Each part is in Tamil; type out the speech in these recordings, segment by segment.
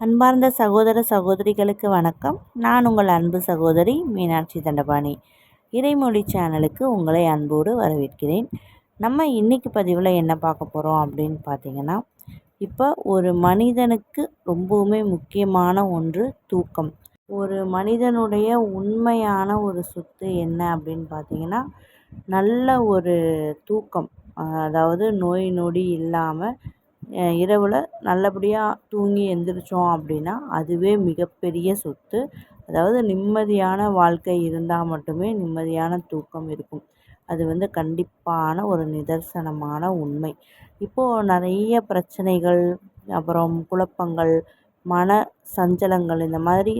அன்பார்ந்த சகோதர சகோதரிகளுக்கு வணக்கம். நான் உங்கள் அன்பு சகோதரி மீனாட்சி தண்டபாணி. இறைமொழி சேனலுக்கு உங்களை அன்போடு வரவேற்கிறேன். நம்ம இன்றைக்கி பதிவில் என்ன பார்க்க போகிறோம் அப்படின்னு பார்த்தீங்கன்னா இப்போ ஒரு மனிதனுக்கு ரொம்பவுமே முக்கியமான ஒன்று தூக்கம். ஒரு மனிதனுடைய உண்மையான ஒரு சொத்து என்ன அப்படின்னு பார்த்தீங்கன்னா நல்ல ஒரு தூக்கம். அதாவது நோய் நொடி இல்லாமல் இரவில் நல்லபடியாக தூங்கி எழுந்திரிச்சோம் அப்படின்னா அதுவே மிகப்பெரிய சொத்து. அதாவது நிம்மதியான வாழ்க்கை இருந்தால் மட்டுமே நிம்மதியான தூக்கம் இருக்கும். அது வந்து கண்டிப்பான ஒரு நிதர்சனமான உண்மை. இப்போது நிறைய பிரச்சனைகள் அப்புறம் குழப்பங்கள் மன சஞ்சலங்கள் இந்த மாதிரி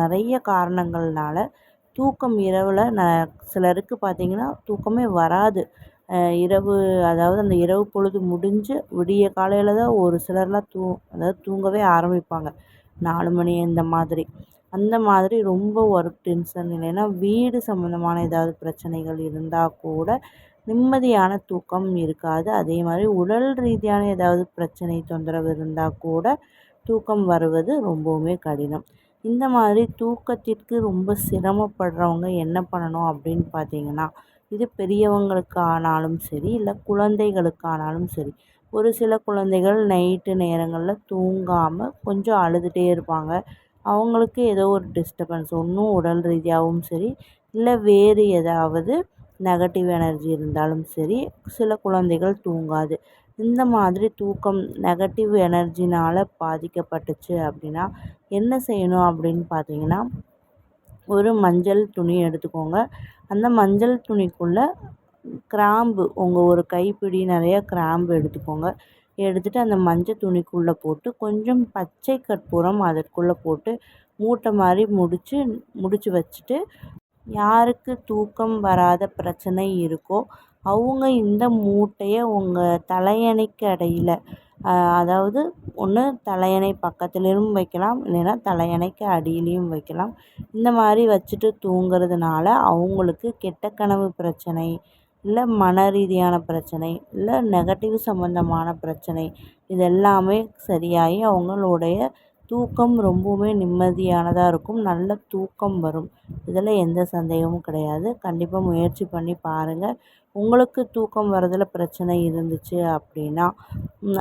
நிறைய காரணங்கள்னால தூக்கம் இரவில் ந சிலருக்கு பார்த்திங்கன்னா தூக்கமே வராது. இரவு அதாவது அந்த இரவு பொழுது முடிஞ்சு விடிய காலையில் தான் ஒரு சிலர்லாம் தூ அதாவது தூங்கவே ஆரம்பிப்பாங்க. நாலு மணி இந்த மாதிரி. அந்த மாதிரி ரொம்ப ஒர்க் டென்ஷன் இல்லைன்னா வீடு சம்மந்தமான ஏதாவது பிரச்சனைகள் இருந்தால் கூட நிம்மதியான தூக்கம் இருக்காது. அதே மாதிரி உடல் ரீதியான ஏதாவது பிரச்சனை தொந்தரவு இருந்தால் கூட தூக்கம் வருவது ரொம்பவுமே கடினம். இந்த மாதிரி தூக்கத்திற்கு ரொம்ப சிரமப்படுறவங்க என்ன பண்ணணும் அப்படின்னு பார்த்தீங்கன்னா இது பெரியவங்களுக்கானாலும் சரி இல்லை குழந்தைகளுக்கானாலும் சரி. ஒரு சில குழந்தைகள் நைட்டு நேரங்களில் தூங்காமல் கொஞ்சம் அழுதுகிட்டே இருப்பாங்க. அவங்களுக்கு ஏதோ ஒரு டிஸ்டர்பன்ஸ் ஒன்றும் உடல் ரீதியாகவும் சரி இல்லை வேறு ஏதாவது நெகட்டிவ் எனர்ஜி இருந்தாலும் சரி சில குழந்தைகள் தூங்காது. இந்த மாதிரி தூக்கம் நெகட்டிவ் எனர்ஜினால் பாதிக்கப்பட்டுச்சு அப்படின்னா என்ன செய்யணும் அப்படின்னு பார்த்தீங்கன்னா ஒரு மஞ்சள் துணி எடுத்துக்கோங்க. அந்த மஞ்சள் துணிக்குள்ளே கிராம்பு உங்கள் ஒரு கைப்பிடி நிறைய கிராம்பு எடுத்துக்கோங்க. எடுத்துகிட்டு அந்த மஞ்சள் துணிக்குள்ளே போட்டு கொஞ்சம் பச்சை கற்பூரம் அதற்குள்ளே போட்டு மூட்டை மாதிரி முடித்து முடித்து வச்சுட்டு யாருக்கு தூக்கம் வராத பிரச்சனை இருக்கோ அவங்க இந்த மூட்டையை உங்கள் தலையணைக்கு இடையில அதாவது ஒன்று தலையணை பக்கத்துலேயும் வைக்கலாம் இல்லைன்னா தலையணைக்கு அடியிலேயும் வைக்கலாம். இந்த மாதிரி வச்சுட்டு தூங்குறதுனால அவங்களுக்கு கெட்ட கனவு பிரச்சனை இல்லை மன ரீதியான பிரச்சனை இல்லை நெகட்டிவ் சம்மந்தமான பிரச்சனை இது எல்லாமே சரியாகி அவங்களுடைய தூக்கம் ரொம்பவுமே நிம்மதியானதாக இருக்கும். நல்ல தூக்கம் வரும். இதில் எந்த சந்தேகமும் கிடையாது. கண்டிப்பாக முயற்சி பண்ணி பாருங்கள் உங்களுக்கு தூக்கம் வரதில் பிரச்சனை இருந்துச்சு அப்படின்னா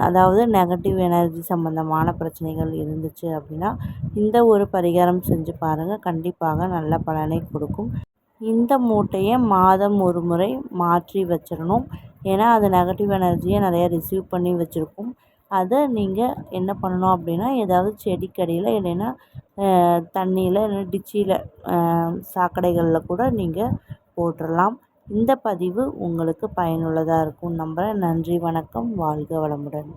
அதாவது நெகட்டிவ் எனர்ஜி சம்மந்தமான பிரச்சனைகள் இருந்துச்சு அப்படின்னா இந்த ஒரு பரிகாரம் செஞ்சு பாருங்கள் கண்டிப்பாக நல்ல பலனை கொடுக்கும். இந்த மூட்டையை மாதம் ஒரு முறை மாற்றி வச்சிடணும். ஏன்னா அது நெகட்டிவ் எனர்ஜியை நிறையா ரிசீவ் பண்ணி வச்சுருக்கும். அதை நீங்கள் என்ன பண்ணணும் அப்படின்னா ஏதாவது செடிக்கடியில் இல்லைன்னா தண்ணியில் இல்லைன்னா டிச்சியில் சாக்கடைகளில் கூட நீங்கள் போட்டுடலாம் இந்த பதிவு உங்களுக்கு பயனுள்ளதாக இருக்கும் நம்புகிறேன் நன்றி வணக்கம். வாழ்க வளமுடன்.